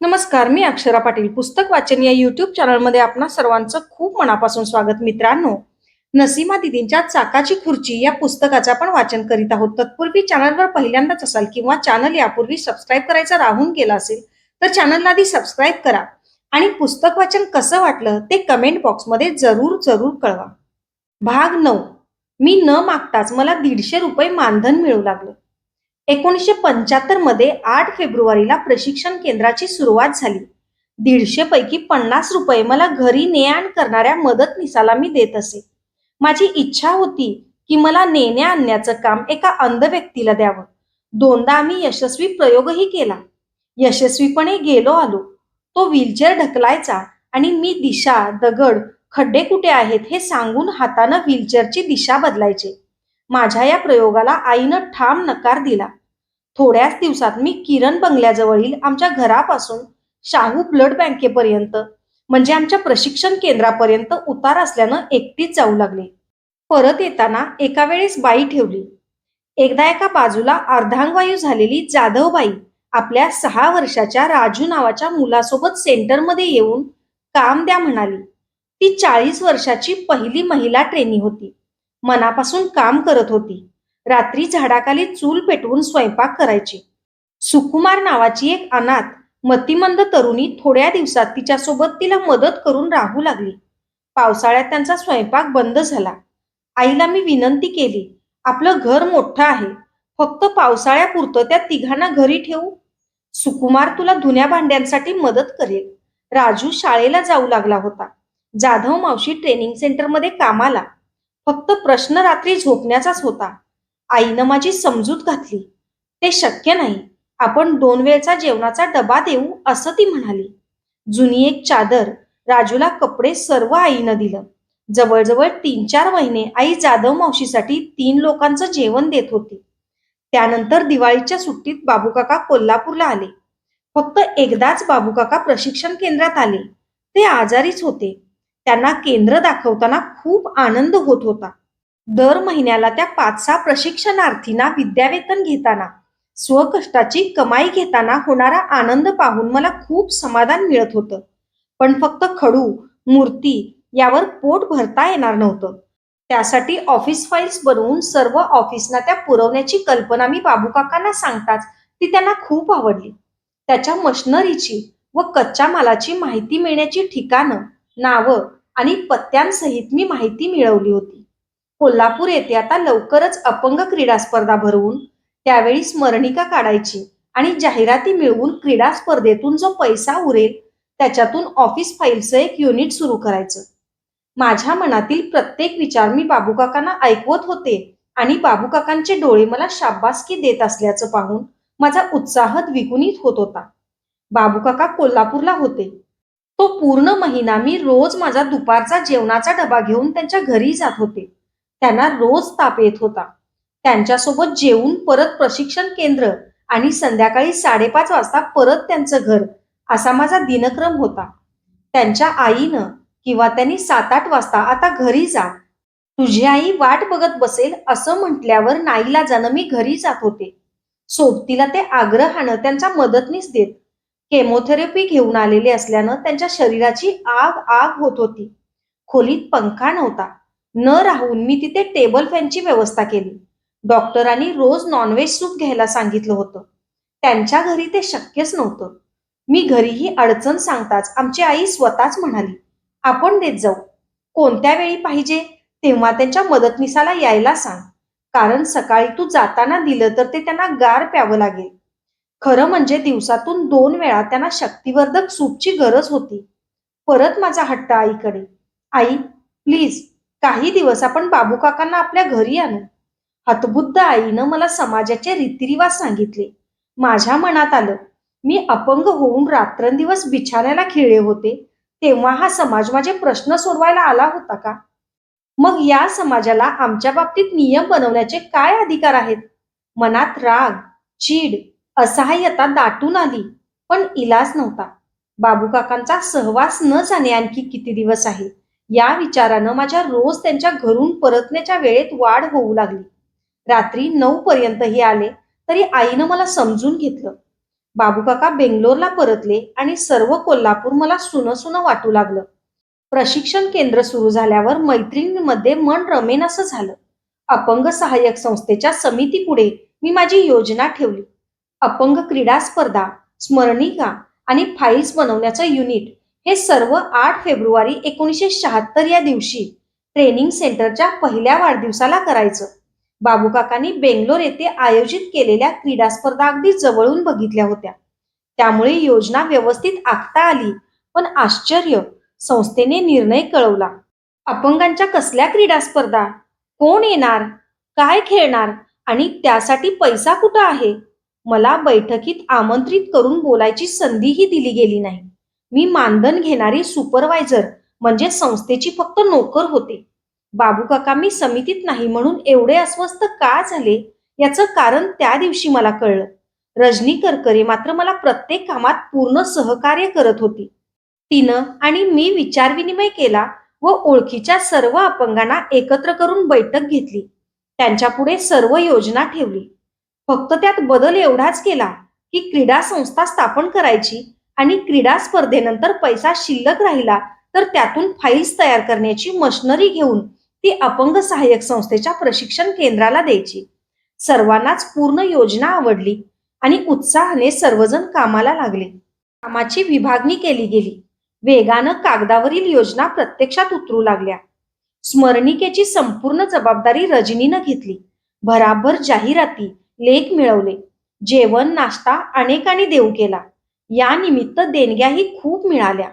नमस्कार मी अक्षरा पाटील. पुस्तक वाचन या युट्यूब चॅनलमध्ये आपणा सर्वांचं खूप मनापासून स्वागत मित्रांनो. नसीमा दिदींच्या चाकाची खुर्ची या पुस्तकाचं आपण वाचन करीत आहोत. तत्पूर्वी चॅनलवर पहिल्यांदाच असाल किंवा चॅनल यापूर्वी सबस्क्राईब करायचं राहून गेला असेल तर चॅनलला आधी सबस्क्राईब करा. आणि पुस्तक वाचन कसं वाटलं ते कमेंट बॉक्समध्ये जरूर जरूर कळवा. भाग नऊ. मी न मागताच मला दीडशे रुपये मानधन मिळू लागलं. एकोणीसशे पंच्याहत्तरमध्ये आठ फेब्रुवारीला प्रशिक्षण केंद्राची सुरुवात झाली. दीडशे पैकी पन्नास रुपये मला घरी ने आण करणाऱ्या मदतनीसाला मी देत असे. माझी इच्छा होती की मला नेण्या आणण्याचं काम एका अंध व्यक्तीला द्यावं. दोनदा आम्ही यशस्वी प्रयोगही केला. यशस्वीपणे गेलो आलो. तो व्हीलचेअर ढकलायचा आणि मी दिशा दगड खड्डे कुठे आहेत हे सांगून हातानं व्हीलचेअरची दिशा बदलायचे. माझ्या या प्रयोगाला आईनं ठाम नकार दिला. थोड्याच दिवसात मी किरण बंगल्याजवळील आमच्या घरापासून शाहू ब्लड बँकेपर्यंत म्हणजे आमच्या प्रशिक्षण केंद्रापर्यंत उतार असल्यानं एकटीच जाऊ लागले. परत येताना एका वेळेस बाई ठेवली. एकदा एका बाजूला अर्धांगवायू झालेली जाधवबाई आपल्या सहा वर्षाच्या राजू नावाच्या मुलासोबत सेंटरमध्ये येऊन काम द्या म्हणाली. ती चाळीस वर्षाची पहिली महिला ट्रेनी होती. मनापासून काम करत होती. रात्री झाडाखाली चूल पेटवून स्वयंपाक करायची. सुकुमार नावाची एक अनाथ मतिमंद तरुणी थोड्या दिवसात तिच्यासोबत तिला मदत करून राहू लागली. पावसाळ्यात त्यांचा स्वयंपाक बंद झाला. आईला मी विनंती केली आपलं घर मोठं आहे फक्त पावसाळ्यापुरतं त्या तिघांना घरी ठेवू? सुकुमार तुला धुन्या भांड्यांसाठी मदत करेल. राजू शाळेला जाऊ लागला होता. जाधव मावशी ट्रेनिंग सेंटरमध्ये कामाला. फक्त प्रश्न रात्री झोपण्याचाच होता. आईनं माझी समजूत घातली. ते शक्य नाही. आपण दोन वेळचा जेवणाचा डबा देऊ असं ती म्हणाली. जुनी एक चादर राजूला कपडे सर्व आईनं दिलं. जवळजवळ तीन चार महिने आई जाधव मावशीसाठी तीन लोकांचं जेवण देत होती. त्यानंतर दिवाळीच्या सुट्टीत बाबूकाका कोल्हापूरला आले. फक्त एकदाच बाबूकाका प्रशिक्षण केंद्रात आले. ते आजारीच होते. त्यांना केंद्र दाखवताना खूप आनंद होत होता. दर महिन्याला त्या पाच सहा प्रशिक्षणार्थींना विद्यावेतन घेताना स्वकष्टाची कमाई घेताना होणारा आनंद पाहून मला खूप समाधान मिळत होतं. पण फक्त खडू मूर्ती यावर पोट भरता येणार नव्हतं. त्यासाठी ऑफिस फाईल्स बनवून सर्व ऑफिसना त्या पुरवण्याची कल्पना मी बाबूकाकांना सांगताच ती त्यांना खूप आवडली. त्याच्या मशनरीची व कच्च्या मालाची माहिती मिळण्याची ठिकाणं नावं आणि पत्त्यांसहित मी माहिती मिळवली होती. कोल्हापूर येथे आता लवकरच अपंग क्रीडा स्पर्धा भरवून त्यावेळी स्मरणिका काढायची आणि जाहिराती मिळवून क्रीडा स्पर्धेतून जो पैसा उरेल त्याच्यातून ऑफिस फाईलचं एक युनिट सुरू करायचं. माझ्या मनातील प्रत्येक विचार मी बाबूकाकांना ऐकवत होते आणि बाबूकाकांचे डोळे मला शाबासकी देत असल्याचं पाहून माझा उत्साह द्विगुणित होत होता. बाबूकाका कोल्हापूरला होते. तो पूर्ण महिना मी रोज माझा दुपारचा जेवणाचा डबा घेऊन त्यांच्या घरी जात होते. त्यांना रोज ताप येत होता. त्यांच्यासोबत जेवून परत प्रशिक्षण केंद्र आणि संध्याकाळी साडेपाच वाजता परत त्यांचं घर असा माझा दिनक्रम होता. त्यांच्या आईनं किंवा त्यांनी सात आठ वाजता आता घरी जा. तुझी आई वाट बघत बसेल असं म्हटल्यावर नाईला जाणं मी घरी जात होते. सोबतीला ते आग्रहानं त्यांचा मदतनीस देत केमोथेरपी घेऊन आलेले असल्यानं त्यांच्या शरीराची आग आग होत होती. खोलीत पंखा नव्हता. न राहून मी तिथे टेबल फॅनची व्यवस्था केली. डॉक्टरांनी रोज नॉनव्हेज सूप घ्यायला सांगितलं होतं. त्यांच्या घरी ते शक्यच नव्हतं. मी घरीही अडचण सांगताच आमची आई स्वतःच म्हणाली आपण देत जाऊ. कोणत्या वेळी पाहिजे? तेव्हा त्यांच्या मदतनीसाला यायला सांग. कारण सकाळी तू जाताना दिलं तर ते त्यांना गार प्यावं लागेल. खरं म्हणजे दिवसातून दोन वेळा त्यांना शक्तिवर्धक सूपची गरज होती. परत माझा हट्ट आईकडे. आई प्लीज काही दिवस आपण बाबू काकांना आपल्या घरी आणू. हतबुद्ध आईनं मला समाजाचे रीतिरिवाज सांगितले. माझ्या मनात आलं मी अपंग होऊन रात्रंदिवस बिछाण्याला खिळे होते तेव्हा हा समाज माझे प्रश्न सोडवायला आला होता का? मग या समाजाला आमच्या बाबतीत नियम बनवण्याचे काय अधिकार आहेत? मनात राग चीड असहाय्यता दाटून आली पण इलाज नव्हता. बाबू काकांचा सहवास न जाणे आणखी किती दिवस आहे? या विचारानं माझ्या रोज त्यांच्या घरून परतण्याच्या वेळेत वाढ होऊ लागली. रात्री नऊ पर्यंतही आले तरी आईनं मला समजून घेतलं. बाबू काका बेंगलोरला परतले आणि सर्व कोल्हापूर मला सुन सुन वाटू लागलं. प्रशिक्षण केंद्र सुरू झाल्यावर मैत्रिणींमध्ये मन रमेन असं झालं. अपंग सहाय्यक संस्थेच्या समितीपुढे मी माझी योजना ठेवली. अपंग क्रीडा स्पर्धा स्मरणिका आणि फाईल्स बनवण्याचं युनिट हे सर्व आठ फेब्रुवारी एकोणीसशे शहात्तर या दिवशी ट्रेनिंग सेंटरच्या पहिल्या वाढदिवसाला करायचं. बाबू काकांनी बेंगलोर येथे आयोजित केलेल्या क्रीडा स्पर्धा अगदी जवळून बघितल्या होत्या. त्यामुळे योजना व्यवस्थित आखता आली पण आश्चर्य संस्थेने निर्णय कळवला. अपंगांच्या कसल्या क्रीडा स्पर्धा? कोण येणार? काय खेळणार? आणि त्यासाठी पैसा कुठं आहे? मला बैठकीत आमंत्रित करून बोलायची संधीही दिली गेली नाही. मी मानधन घेणारी सुपरवायझर म्हणजे संस्थेची फक्त नोकर होते. बाबू काका मी समितीत नाही म्हणून एवढे अस्वस्थ का झाले? याचं कारण त्या दिवशी मला कळलं. रजनी करकरे मात्र मला प्रत्येक कामात पूर्ण सहकार्य करत होती. तिनं आणि मी विचारविनिमय केला व ओळखीच्या सर्व अपंगांना एकत्र करून बैठक घेतली. त्यांच्यापुढे सर्व योजना ठेवली. फक्त त्यात बदल एवढाच केला की क्रीडा संस्था स्थापन करायची आणि क्रीडा स्पर्धेनंतर पैसा शिल्लक राहिला तर त्यातून फाईल्स तयार करण्याची मशनरी घेऊन ती अपंग सहाय्यक संस्थेच्या प्रशिक्षण केंद्राला द्यायची. सर्वांनाच पूर्ण योजना आवडली आणि उत्साहाने सर्वजण कामाला लागले. कामाची विभागणी केली गेली. वेगानं कागदावरील योजना प्रत्यक्षात उतरू लागल्या. स्मरणिकेची संपूर्ण जबाबदारी रजनीनं घेतली. भराभर जाहिराती लेख मिळवले. जेवण नाश्ता अनेकांनी देऊ केला. यानिमित्त देणग्याही खूप मिळाल्या.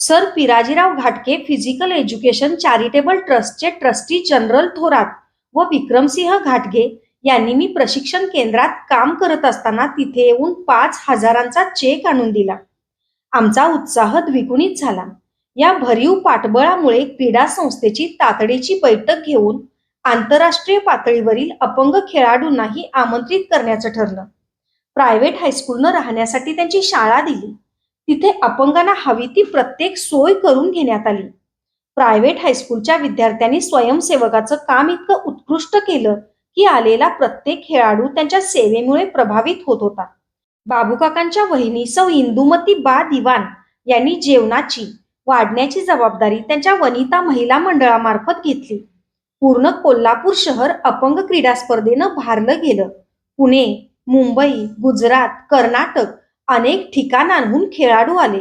Sir Pirajirao Ghatke physical education charitable ट्रस्टचे ट्रस्टी जनरल थोरात व विक्रमसिंह घाटगे यांनी मी प्रशिक्षण केंद्रात काम करत असताना तिथे येऊन पाच हजारांचा चेक आणून दिला. आमचा उत्साह द्विगुणित झाला. या भरीव पाठबळामुळे क्रीडा संस्थेची तातडीची बैठक घेऊन आंतरराष्ट्रीय पातळीवरील अपंग खेळाडूंनाही आमंत्रित करण्याचं ठरलं. प्रायव्हेट हायस्कूलनं राहण्यासाठी त्यांची शाळा दिली. तिथे अपंगांना हवी ती प्रत्येक सोय करून घेण्यात आली. प्रायव्हेट हायस्कूलच्या विद्यार्थ्यांनी स्वयंसेवकाचं काम इतकं उत्कृष्ट केलं की आलेला प्रत्येक खेळाडू त्यांच्या सेवेमुळे प्रभावित होत होता. बाबूकाकांच्या वहिनी सौ इंदुमती बा दिवाण यांनी जेवणाची वाढण्याची जबाबदारी त्यांच्या वनिता महिला मंडळामार्फत घेतली. पूर्ण कोल्हापूर शहर अपंग क्रीडा स्पर्धेनं भारलं गेलं. पुणे मुंबई गुजरात कर्नाटक अनेक ठिकाणांहून खेळाडू आले.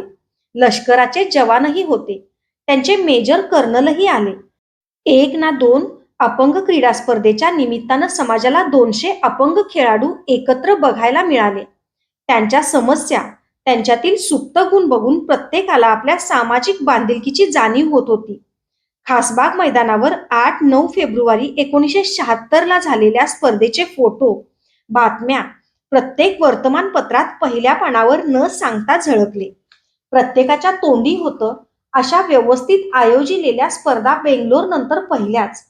लष्कराचे जवानही होते. त्यांचे मेजर कर्नलही आले. एक ना दोन अपंग क्रीडा स्पर्धेच्या निमित्तानं समाजाला दोनशे अपंग खेळाडू एकत्र बघायला मिळाले. त्यांच्या समस्या त्यांच्यातील सुप्त गुण बघून प्रत्येकाला आपल्या सामाजिक बांधिलकीची जाणीव होत होती. खासबाग मैदानावर आठ नऊ फेब्रुवारी एकोणीसशे शहात्तरला झालेल्या स्पर्धेचे फोटो बातम्या प्रत्येक वर्तमानपत्रात पहिल्या पानावर न सांगता झळकले. प्रत्येकाच्या तोंडी होतं अशा व्यवस्थित आयोजिलेल्या स्पर्धा बेंगलोर नंतर पहिल्याच.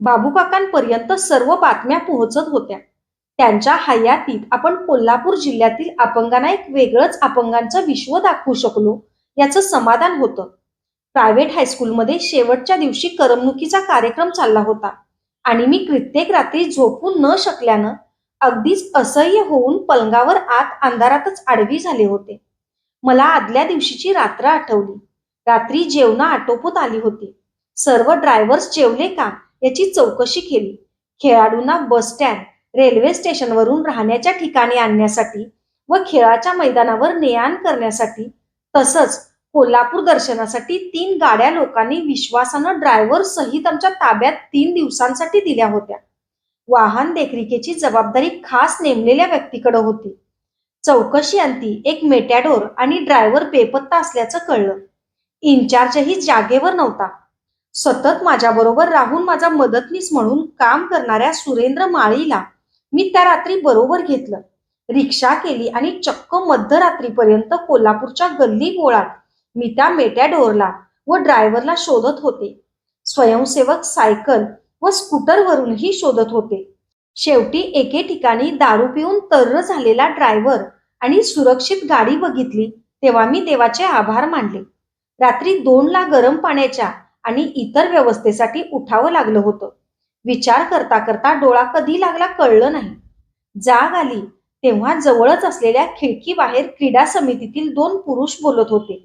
बाबूकाकांपर्यंत सर्व बातम्या पोहोचत होत्या. त्यांच्या हयातीत आपण कोल्हापूर जिल्ह्यातील अपंगांना एक वेगळंच अपंगांचं विश्व दाखवू शकलो याचं समाधान होतं. प्रायव्हेट हायस्कूलमध्ये शेवटच्या दिवशी करमणुकीचा कार्यक्रम चालला होता आणि मी कित्येक रात्री झोपून न शकल्यानं अगदीच असह्य होऊन पलंगावर आत अंधारातच आडवी झाले होते. मला आदल्या दिवशीची रात्र आठवली. रात्री जेवण आटोपत आली होती. सर्व ड्रायव्हर्स जेवले का याची चौकशी केली. खेळाडूंना बस स्टँड रेल्वे स्टेशनवरून राहण्याच्या ठिकाणी आणण्यासाठी व खेळाच्या मैदानावर नेआण करण्यासाठी तसंच कोल्हापूर दर्शनासाठी तीन गाड्या लोकांनी विश्वासानं ड्रायव्हर सहित आमच्या ताब्यात तीन दिवसांसाठी दिल्या होत्या. वाहन देखरेखीची जबाबदारी खास नेमलेल्या व्यक्तीकडे होती. चौकशी अंती एक मेटॅडोर आणि ड्रायव्हर बेपत्ता असल्याचं कळलं. इन्चार्जही जागेवर नव्हता. सतत माझ्याबरोबर राहून माझा मदतनीस म्हणून काम करणाऱ्या सुरेंद्र माळीला मी त्या रात्री बरोबर घेतलं. रिक्षा केली आणि चक्क मध्यरात्रीपर्यंत कोल्हापूरच्या गल्ली बोळात मी त्या मेट्याडोरला व ड्रायव्हरला शोधत होते. स्वयंसेवक सायकल व स्कूटरवरूनही शोधत होते. शेवटी एके ठिकाणी दारू पिऊन तर्र झालेला ड्रायव्हर आणि सुरक्षित गाडी बघितली तेव्हा मी देवाचे आभार मानले. रात्री दोनला गरम पाण्याच्या आणि इतर व्यवस्थेसाठी उठावं लागलं होतं. विचार करता करता डोळा कधी लागला कळलं नाही. जाग आली तेव्हा जवळच असलेल्या खिडकीबाहेर क्रीडा समितीतील दोन पुरुष बोलत होते.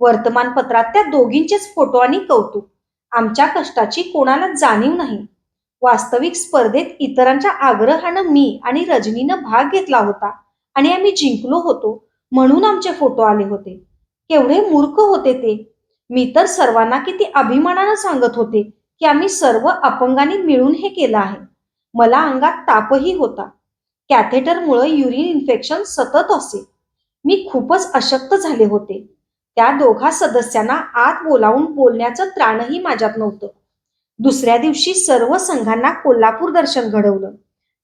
वर्तमानपत्रात त्या दोघींचेच फोटो आणि कौतुक. आमच्या कष्टाची कोणाला जाणीव नाही. वास्तविक स्पर्धेत इतरांच्या आग्रहानं मी आणि रजनीनं भाग घेतला होता आणि आम्ही जिंकलो होतो म्हणून आमचे फोटो आले होते. केवढे मूर्ख होते ते. मी तर सर्वांना किती अभिमानानं सांगत होते की आम्ही सर्व अपंगांनी मिळून हे केलं आहे. मला अंगात तापही होता. कॅथेटरमुळे युरिन इन्फेक्शन सतत असे. मी खूपच अशक्त झाले होते. त्या दोघा सदस्यांना आत बोलावून बोलण्याचं त्राणही माझ्यात नव्हतं. दुसऱ्या दिवशी सर्व संघांना कोल्हापूर दर्शन घडवलं.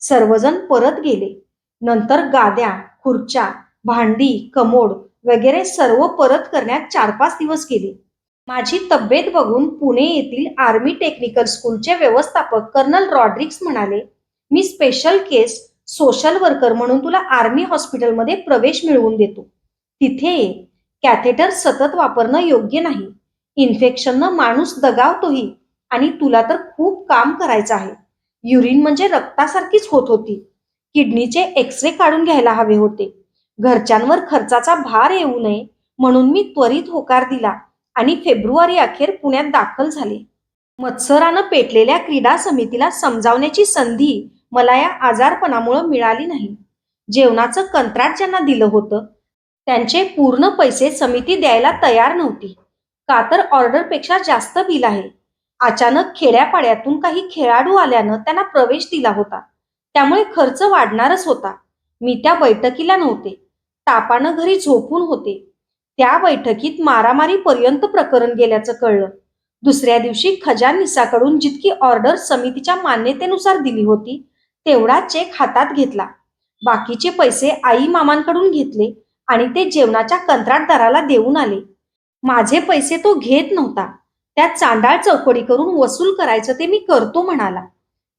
सर्वजण परत गेले. नंतर गाद्या खुर्च्या भांडी कमोड वगैरे सर्व परत करण्यात चार पाच दिवस गेले. माझी तब्येत बघून पुणे येथील आर्मी टेक्निकल स्कूलचे व्यवस्थापक कर्नल रॉड्रिक्स म्हणाले मी स्पेशल केस सोशल वर्कर म्हणून तुला आर्मी हॉस्पिटलमध्ये प्रवेश मिळवून देतो. तिथे कॅथेटर सतत वापरणं योग्य नाही. इन्फेक्शननं माणूस दगावतोही आणि तुला तर खूप काम करायचं आहे. युरिन म्हणजे रक्तासारखीच होत होती. किडनीचे एक्सरे काढून घ्यायला हवे होते. घरच्यांवर खर्चाचा भार येऊ नये म्हणून मी त्वरित होकार दिला आणि फेब्रुवारी अखेर पुण्यात दाखल झाले. मत्सरानं पेटलेल्या क्रीडा समितीला समजावण्याची संधी मला या आजारपणामुळे मिळाली नाही. जेवणाचं कंत्राट ज्यांना दिलं होतं त्यांचे पूर्ण पैसे समिती द्यायला तयार नव्हती. का तर ऑर्डरपेक्षा जास्त बिल आहे. अचानक खेड्यापाड्यातून काही खेळाडू आल्यानं त्यांना प्रवेश दिला होता. त्यामुळे खर्च वाढणारच होता. मी त्या बैठकीला नव्हते. तापानं घरी झोपून होते. त्या बैठकीत मारामारीपर्यंत प्रकरण गेल्याचं कळलं. दुसऱ्या दिवशी खजानिसाकडून जितकी ऑर्डर समितीच्या मान्यतेनुसार दिली होती तेवढा चेक हातात घेतला. बाकीचे पैसे आई मामांकडून घेतले. आणि ते जेवणाच्या कंत्राटदाराला देऊन आले. माझे पैसे तो घेत नव्हता. त्या चांडाळ चौकडी करून वसूल करायचं ते मी करतो म्हणाला.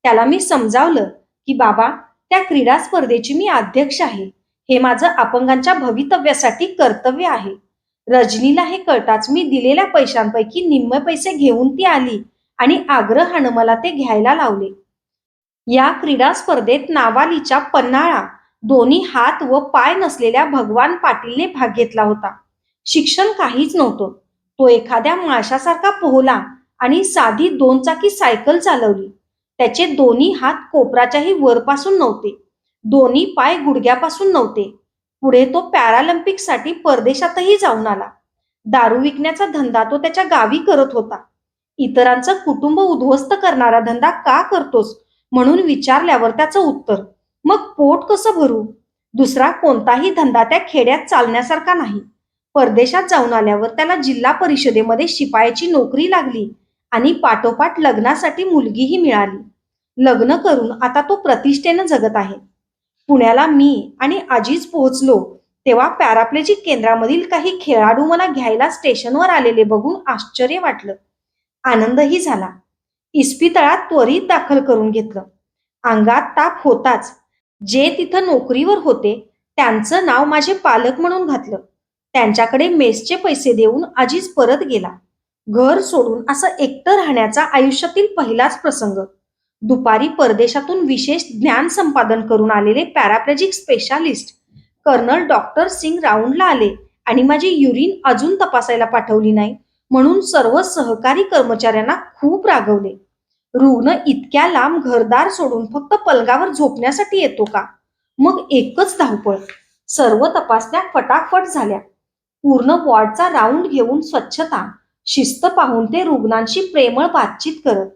त्याला मी समजावलं की बाबा त्या क्रीडा स्पर्धेची मी अध्यक्ष आहे. हे माझं अपंगांच्या भवितव्यासाठी कर्तव्य आहे. रजनीला हे कळताच मी दिलेल्या पैशांपैकी निम्मे पैसे घेऊन ती आली आणि आग्रहानं मला ते घ्यायला लावले. या क्रीडा स्पर्धेत नावालीच्या पन्हाळा दोन्ही हात व पाय नसलेल्या भगवान पाटीलने भाग घेतला होता. शिक्षण काहीच नव्हतं. तो एखाद्या माशासारखा पोहला आणि साधी दोन चाकी सायकल चालवली. त्याचे दोन्ही हात कोपराच्याही वरपासून नव्हते. दोन्ही पाय गुडघ्यापासून नव्हते. पुढे तो पॅरालिम्पिकसाठी परदेशातही जाऊन आला. दारू विकण्याचा धंदा तो त्याच्या गावी करत होता. इतरांचं कुटुंब उद्ध्वस्त करणारा धंदा का करतोस? म्हणून विचारल्यावर त्याचं उत्तर मग पोट कसं भरू? दुसरा कोणताही धंदा त्या खेड्यात चालण्यासारखा नाही. परदेशात जाऊन आल्यावर त्याला जिल्हा परिषदेमध्ये शिपायाची नोकरी लागली आणि पाठोपाठ लग्नासाठी मुलगीही मिळाली. लग्न करून आता तो प्रतिष्ठेनं जगत आहे. पुण्याला मी आणि आजीच पोहोचलो तेव्हा पॅराप्लेजिक केंद्रामधील काही खेळाडू मला घ्यायला स्टेशनवर आलेले बघून आश्चर्य वाटलं. आनंदही झाला. इस्पितळात त्वरित दाखल करून घेतलं. अंगात ताप होताच जे तिथं नोकरीवर होते त्यांचं नाव माझे पालक म्हणून घातलं. त्यांच्याकडे मेसचे पैसे देऊन आजीच परत गेला. घर सोडून असं एकटं राहण्याचा आयुष्यातील पहिलाच प्रसंग. दुपारी परदेशातून विशेष ज्ञान संपादन करून आलेले paraplegic specialist colonel doctor Singh राऊंडला आले आणि माझी युरिन अजून तपासायला पाठवली नाही म्हणून सर्व सहकारी कर्मचाऱ्यांना खूप रागवले. रुग्ण इतक्या लांब घरदार सोडून फक्त पलगावर झोपण्यासाठी येतो का? मग एकच धावपळ. सर्व तपासण्या फटाफट झाल्या. पूर्ण वॉर्डचा राऊंड घेऊन स्वच्छता शिस्त पाहून ते रुग्णांशी प्रेमळ बातचीत करत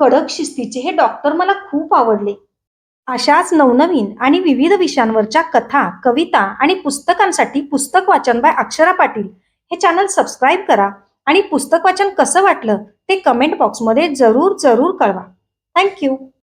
कडक शिस्तीचे हे डॉक्टर मला खूप आवडले. अशाच नवनवीन आणि विविध विषयांवरच्या कथा कविता आणि पुस्तकांसाठी पुस्तक वाचन बाय अक्षरा पाटील हे चॅनल सबस्क्राईब करा. आणि पुस्तक वाचन कसं वाटलं ते कमेंट बॉक्समध्ये जरूर जरूर कळवा. थँक्यू